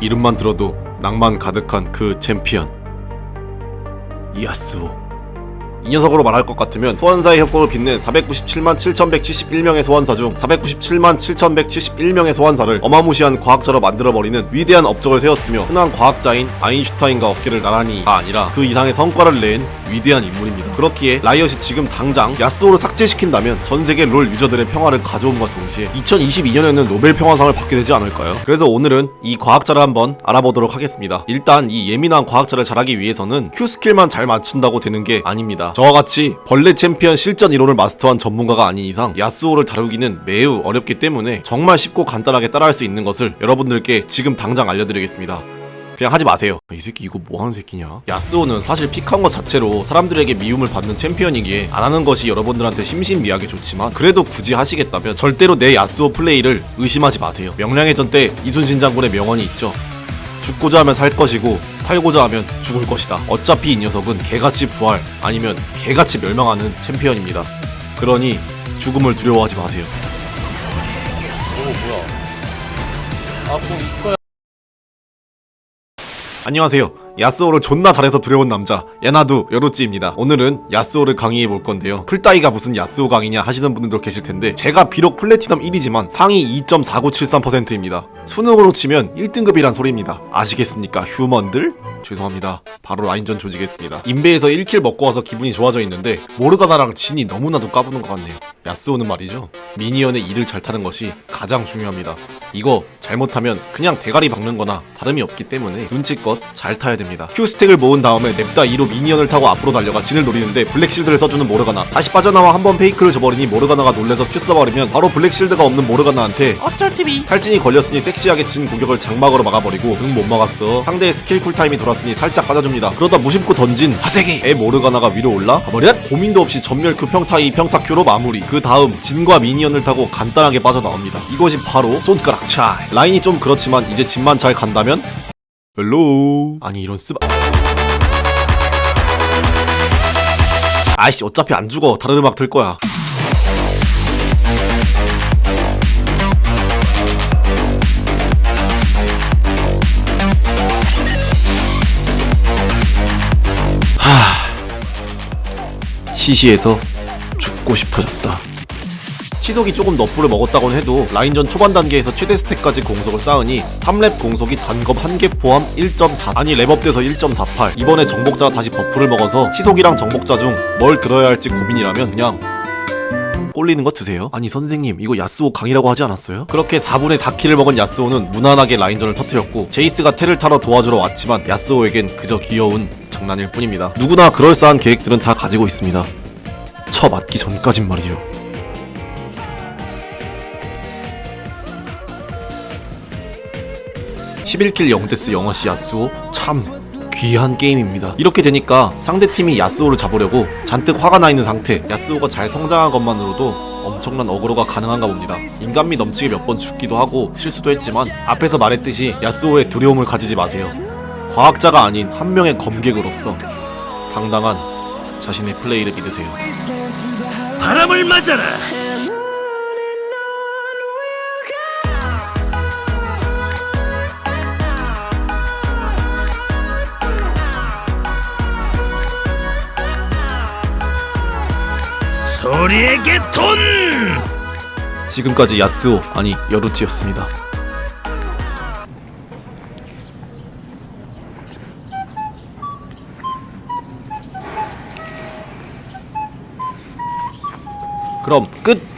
이름만 들어도 낭만 가득한 그 챔피언. 야스오 이 녀석으로 말할 것 같으면 소환사의 협곡을 빛낸 497만 7171명의 소환사 중 497만 7171명의 소환사를 어마무시한 과학자로 만들어버리는 위대한 업적을 세웠으며 흔한 과학자인 아인슈타인과 어깨를 나란히가 아니라 그 이상의 성과를 낸 위대한 인물입니다. 그렇기에 라이엇이 지금 당장 야스오를 삭제시킨다면 전 세계 롤 유저들의 평화를 가져옴과 동시에 2022년에는 노벨 평화상을 받게 되지 않을까요? 그래서 오늘은 이 과학자를 한번 알아보도록 하겠습니다. 일단 이 예민한 과학자를 잘하기 위해서는 Q 스킬만 잘 맞춘다고 되는 게 아닙니다. 저와 같이 벌레 챔피언 실전 이론을 마스터한 전문가가 아닌 이상 야스오를 다루기는 매우 어렵기 때문에 정말 쉽고 간단하게 따라할 수 있는 것을 여러분들께 지금 당장 알려드리겠습니다. 그냥 하지 마세요. 이 새끼 이거 뭐 하는 새끼냐? 야스오는 사실 픽한 것 자체로 사람들에게 미움을 받는 챔피언이기에 안 하는 것이 여러분들한테 심신미하게 좋지만 그래도 굳이 하시겠다면 절대로 내 야스오 플레이를 의심하지 마세요. 명량의 전 때 이순신 장군의 명언이 있죠. 죽고자 하면 살 것이고 살고자 하면 죽을 것이다. 어차피 이 녀석은 개같이 부활 아니면 개같이 멸망하는 챔피언입니다. 그러니 죽음을 두려워하지 마세요. 안녕하세요. 야스오를 존나 잘해서 두려운 남자 야나두 여루찌입니다. 오늘은 야스오를 강의해 볼 건데요. 풀따이가 무슨 야스오 강의냐 하시는 분들도 계실 텐데 제가 비록 플래티넘 1이지만 상위 2.4973%입니다. 수능으로 치면 1등급이란 소리입니다. 아시겠습니까? 휴먼들? 죄송합니다. 바로 라인전 조지겠습니다. 인베에서 1킬 먹고 와서 기분이 좋아져 있는데 모르가나랑 진이 너무나도 까부는 것 같네요. 야스오는 말이죠. 미니언의 일을 잘 타는 것이 가장 중요합니다. 이거 잘못하면 그냥 대가리 박는 거나 다름이 없기 때문에 눈치껏 잘 타야 됩니다. Q 스택을 모은 다음에 냅다 2로 미니언을 타고 앞으로 달려가 진을 노리는데 블랙실드를 써주는 모르가나. 다시 빠져나와 한 번 페이크를 줘버리니 모르가나가 놀래서 Q 써버리면 바로 블랙실드가 없는 모르가나한테 어쩔 TV 탈진이 걸렸으니 섹시하게 진 공격을 장막으로 막아버리고 응 못 막았어. 상대의 스킬 쿨타임이 돌았으니 살짝 빠져줍니다. 그러다 무심코 던진 화색이. 에 모르가나가 위로 올라 버렸. 고민도 없이 전멸 그 평타 2 평타 Q로 마무리. 그 다음 진과 미니언을 타고 간단하게 빠져나옵니다. 이것이 바로 손가락 차이. 라인이 좀 그렇지만 이제 진만 잘 간다면 헬로. 아니 이런 쓰바. 아이씨 어차피 안 죽어. 다른 음악 틀 거야. 시시해서 죽고 싶어졌다. 치속이 조금 너프를 먹었다곤 해도 라인전 초반 단계에서 최대 스택까지 공속을 쌓으니 3렙 공속이 단검 1개 포함 1.4 아니 랩업돼서 1.48 이번에 정복자가 다시 버프를 먹어서 치속이랑 정복자 중 뭘 들어야 할지 고민이라면 그냥 꼴리는 거 드세요? 아니 선생님 이거 야스오 강이라고 하지 않았어요? 그렇게 4분의 4킬을 먹은 야스오는 무난하게 라인전을 터뜨렸고 제이스가 테를 타러 도와주러 왔지만 야스오에겐 그저 귀여운 장난일 뿐입니다 누구나 그럴싸한 계획들은 다 가지고 있습니다 쳐 맞기 전까진 말이죠 11킬 0데스 영어시 야스오 참 귀한 게임입니다. 이렇게 되니까 상대팀이 야스오를 잡으려고 잔뜩 화가 나 있는 상태 야스오가 잘 성장한 것만으로도 엄청난 어그로가 가능한가 봅니다. 인간미 넘치게 몇 번 죽기도 하고 실수도 했지만 앞에서 말했듯이 야스오에 두려움을 가지지 마세요. 과학자가 아닌 한 명의 검객으로서 당당한 자신의 플레이를 믿으세요. 바람을 맞아라 소리에게 돈 지금까지 야스오 아니 여루찌였습니다. 그럼 끝!